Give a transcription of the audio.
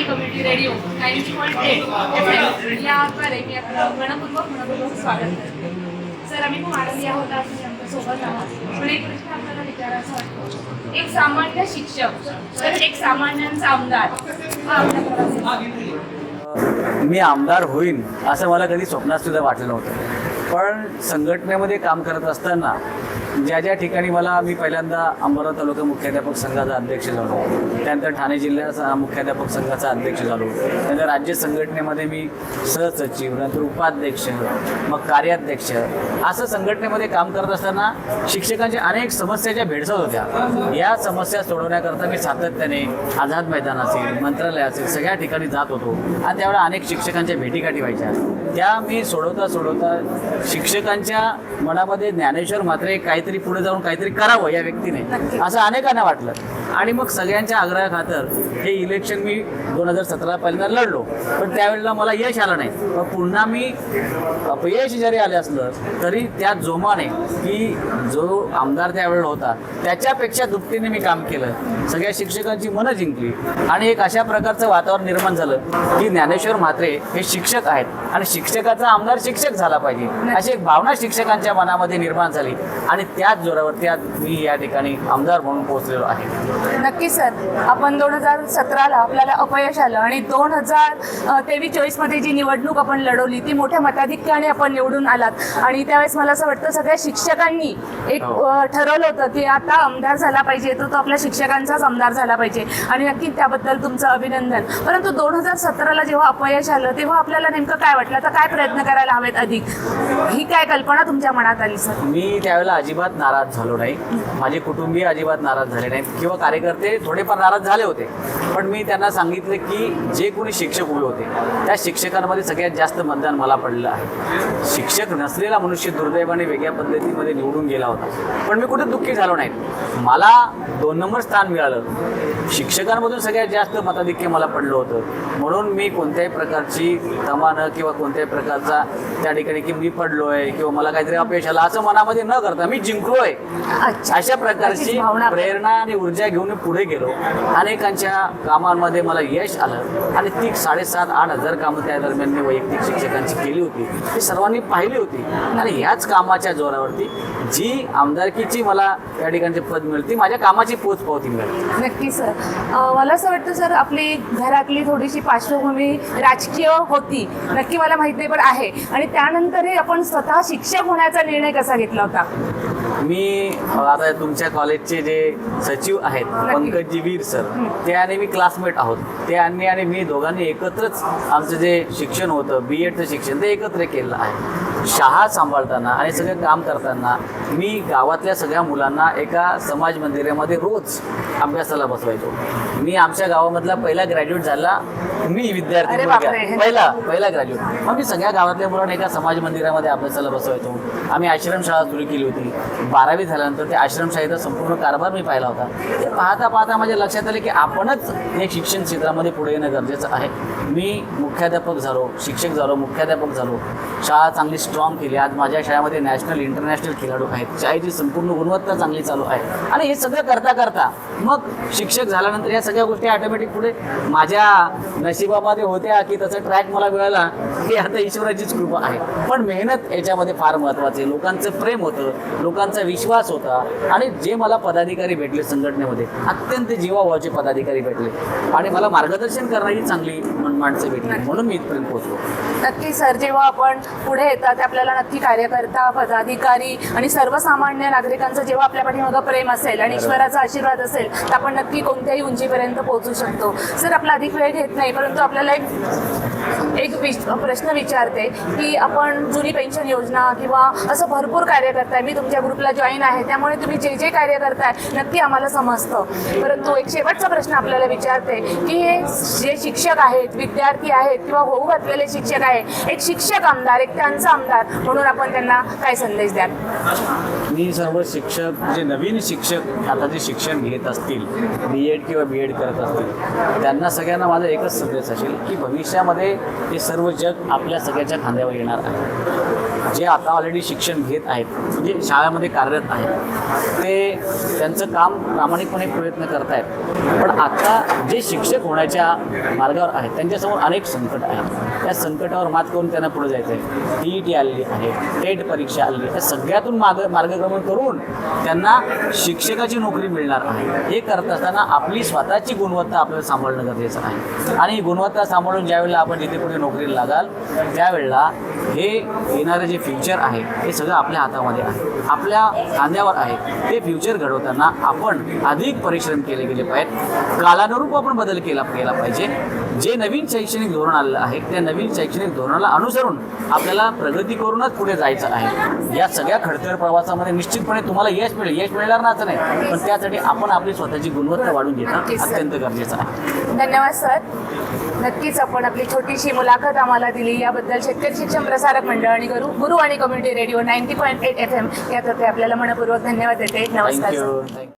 Marathi community radio eight मी आपलं मनपूर्वक मनपूर्वक स्वागत करते. सर आम्ही खूप आनंदी आहोत आज पण एक प्रश्न आपल्याला विचारायचा वाटतो. एक सामान्य शिक्षक तर एक सामान्यांचा आमदार. मी आमदार होईन असं मला कधी स्वप्नात सुद्धा वाटलं नव्हतं. पण संघटनेमध्ये काम करत असताना ज्या ज्या ठिकाणी मला मी पहिल्यांदा अंबरनाथ तालुका मुख्याध्यापक संघाचा अध्यक्ष झालो त्यानंतर ठाणे जिल्ह्याचा मुख्याध्यापक संघाचा अध्यक्ष झालो त्यानंतर राज्य संघटनेमध्ये मी सहसचिव नंतर उपाध्यक्ष मग कार्याध्यक्ष असं संघटनेमध्ये काम करत असताना शिक्षकांच्या अनेक समस्या ज्या भेडसत होत्या. या समस्या सोडवण्याकरता मी सातत्याने आझाद मैदान असेल मंत्रालय असेल सगळ्या ठिकाणी जात होतो आणि त्यावेळेला अनेक शिक्षकांच्या भेटीगाठी व्हायच्या. त्या मी सोडवता सोडवता शिक्षकांच्या मनामध्ये ज्ञानेश्वर मात्र एक काहीतरी पुढे जाऊन काहीतरी करावं या व्यक्तीने. असं अनेकांना वाटलं. आणि मग सगळ्यांच्या आग्रहाखातर हे इलेक्शन मी दोन हजार सतरा पहिल्यांदा लढलो. पण त्यावेळेला मला यश आलं नाही. पण पुन्हा मी अपयश जरी आले असलं तरी त्या जोमाने की जो आमदार त्यावेळेला होता त्याच्यापेक्षा दुपटीने मी काम केलं. सगळ्या शिक्षकांची मनं जिंकली. आणि एक अशा प्रकारचं वातावरण निर्माण झालं की ज्ञानेश्वर म्हात्रे हे शिक्षक आहेत. आणि शिक्षकाचा आमदार शिक्षक झाला पाहिजे. अशी एक भावना शिक्षकांच्या मनामध्ये निर्माण झाली. आणि त्याच जोरावरती आज मी या ठिकाणी आमदार म्हणून पोहोचलेलो आहे. नक्की सर. आपण दोन हजार सतराला आपल्याला अपयश आलं आणि दोन हजार तेवीस चोवीसमध्ये जी निवडणूक आपण लढवली ती मोठ्या मताधिक्याने आपण निवडून आलात. आणि त्यावेळेस मला असं वाटतं सगळ्या शिक्षकांनी एक हो. ठरवलं होतं की आता आमदार झाला पाहिजे तर तो आपल्या शिक्षकांचाच आमदार झाला पाहिजे. आणि नक्की त्याबद्दल तुमचं अभिनंदन. परंतु दोन हजार सतराला जेव्हा अपयश आलं तेव्हा आपल्याला नेमकं काय वाटलं? आता काय प्रयत्न करायला हवेत अधिक? ही काय कल्पना तुमच्या मनात आली सर? मी त्यावेळेला अजिबात नाराज झालो नाही. माझे कुटुंबीय अजिबात नाराज झाले नाहीत किंवा कार्यकर्ते थोडेफार नाराज झाले होते. पण मी त्यांना सांगितलं की जे कोणी शिक्षक उभे होते त्या शिक्षकांमध्ये सगळ्यात जास्त मतदान मला पडलेलं आहे. शिक्षक नसलेला मनुष्य दुर्दैवाने वेगळ्या पद्धतीमध्ये निवडून गेला होता. पण मी कुठे दुःखी झालो नाही. मला दोन नंबर स्थान मिळालं. शिक्षकांमधून सगळ्यात जास्त मताधिक्य मला पडलं होतं. म्हणून मी कोणत्याही प्रकारची तमानं किंवा कोणत्याही प्रकारचा त्या ठिकाणी की मी पडलोय किंवा मला काहीतरी अपयश आलं असं मनामध्ये न करता मी जिंकलोय. अशा प्रकारची भावना. प्रेरणा आणि ऊर्जा घेऊन मी पुढे गेलो. अनेकांच्या कामांमध्ये मला यश आलं आणि ती साडेसात आठ हजार कामं त्या दरम्यान मी वैयक्तिक शिक्षकांची केली होती. ती सर्वांनी पाहिली होती. आणि ह्याच कामाच्या जोरावरती जी आमदारकीची मला या ठिकाणची पद मिळते माझ्या कामाची पोच पावती मिळते नक्की सर मला असं वाटतं सर आपली घरातली थोडीशी पार्श्वभूमी राजकीय होती नक्की मला माहीत पण आहे. आणि त्यानंतरही आपण स्वतः शिक्षक होण्याचा निर्णय कसा घेतला होता? मी आता तुमच्या कॉलेजचे जे सचिव आहेत पंकजी वीर सर ते आणि मी क्लासमेट आहोत. ते आणि आणि मी दोघांनी एकत्रच आमचं जे शिक्षण होतं बी एडचं शिक्षण ते एकत्र केलेलं आहे. शाळा सांभाळताना आणि सगळं काम करताना मी गावातल्या सगळ्या मुलांना एका समाज मंदिरामध्ये रोज अभ्यासाला बसवायचो. मी आमच्या गावामधला पहिला ग्रॅज्युएट झाला. मी विद्यार्थी. पहिला पहिला ग्रॅज्युएट मग मी सगळ्या गावातल्या मुलांना एका समाज मंदिरामध्ये अभ्यासाला बसवायचो. आम्ही आश्रमशाळा सुरू केली होती. बारावी झाल्यानंतर त्या आश्रमशाळेचा संपूर्ण कारभार मी पाहिला होता. ते पाहता पाहता माझ्या लक्षात आलं की आपणच हे शिक्षण क्षेत्रामध्ये पुढे येणं गरजेचं आहे. मी मुख्याध्यापक झालो शिक्षक झालो मुख्याध्यापक झालो. शाळा चांगली स्ट्रॉंग केली. आज माझ्या शाळेमध्ये नॅशनल इंटरनॅशनल खेळाडू आहेत शाळेची संपूर्ण गुणवत्ता चांगली चालू आहे. आणि हे सगळं करता करता मग शिक्षक झाल्यानंतर या सगळ्या गोष्टी ऑटोमॅटिक पुढे माझ्या नशिबामध्ये होत्या की त्याचा ट्रॅक मला मिळाला हे आता ईश्वराचीच कृपा आहे. पण मेहनत याच्यामध्ये फार महत्त्वाची लोकांचं प्रेम होतं लोकांचा विश्वास होता. आणि जे मला पदाधिकारी भेटले संघटनेमध्ये अत्यंत जीवाभावाचे पदाधिकारी भेटले. आणि मला मार्गदर्शन करणारी चांगली मन- माणसं भेटली. म्हणून मी इथपर्यंत पोहोचलो. नक्की सर जेव्हा आपण पुढे येतात आपल्याला नक्की कार्यकर्ता पदाधिकारी आणि सर्वसामान्य नागरिकांचं जेव्हा आपल्या पाठीमागं प्रेम असेल आणि ईश्वराचा आशीर्वाद असेल तर आपण नक्की कोणत्याही उंचीपर्यंत पोहोचू शकतो. सर आपला अधिक वेळ घेत नाही परंतु आपल्याला एक एक विच प्रश्न विचारते की आपण जुनी पेन्शन योजना किंवा असं भरपूर कार्य करताय मी तुमच्या ग्रुपला जॉईन आहे त्यामुळे तुम्ही जे जे कार्य करताय नक्की आम्हाला समजतं. परंतु एक शेवटचा प्रश्न आपल्याला विचारते की हे जे शिक्षक आहेत विद्यार्थी आहेत किंवा होऊ घातलेले शिक्षक आहेत एक शिक्षक आमदार एक त्यांचा आमदार म्हणून आपण त्यांना काय संदेश द्याल? मी सर्व शिक्षक जे नवीन शिक्षक आता जे शिक्षण घेत असतील बी एड किंवा बी एड करत असतील त्यांना सगळ्यांना माझा एकच संदेश असेल की भविष्यामध्ये हे सर्व जग आपल्या सगळ्याच्या खांद्यावर येणार आहे. जे आता ऑलरेडी शिक्षण घेत आहेत म्हणजे शाळेमध्ये कार्यरत आहेत ते त्यांचं काम प्रामाणिकपणे प्रयत्न करत आहेत पण आता जे शिक्षक होण्याच्या मार्गावर आहेत त्यांच्यासमोर अनेक संकट आहेत. त्या संकटावर मात करून त्यांना पुढे जायचं आहे टी ई टी आलेली आहे टेट परीक्षा आलेली आहे. त्या सगळ्यातून मार्ग मार्गक्रमण करून त्यांना शिक्षकाची नोकरी मिळणार आहे. हे करत असताना आपली स्वतःची गुणवत्ता आपल्याला सांभाळणं गरजेचं आहे. आणि ही गुणवत्ता सांभाळून ज्यावेळेला आपण जिथे पुढे नोकरीला लागाल त्यावेळेला हे येणारे जे फ्युचर आहे हे सगळं आपल्या हातामध्ये आहे. आपल्या खांद्यावर आहे. ते फ्युचर घडवताना आपण अधिक परिश्रम केले गेले पाहिजेत. कालानुरूप आपण बदल केला केला पाहिजे. जे नवीन शैक्षणिक धोरण आलेलं आहे त्या नवीन शैक्षणिक धोरणाला अनुसरून आपल्याला प्रगती करूनच पुढे जायचं आहे. या सगळ्या खडतर प्रवासामध्ये निश्चितपणे तुम्हाला यश मिळेल. यश मिळणार नाच नाही पण त्यासाठी आपण आपली स्वतःची गुणवत्ता वाढून घेणं. अत्यंत गरजेचं आहे. धन्यवाद सर. नक्कीच आपण आपली छोटीशी मुलाखत आम्हाला दिली. याबद्दल शेतकरी शिक्षण प्रसारक मंडळ आणि गुरु गुरु आणि community radio ninety point eight F M. यातर्फे आपल्याला मनपूर्वक धन्यवाद देते. नमस्कार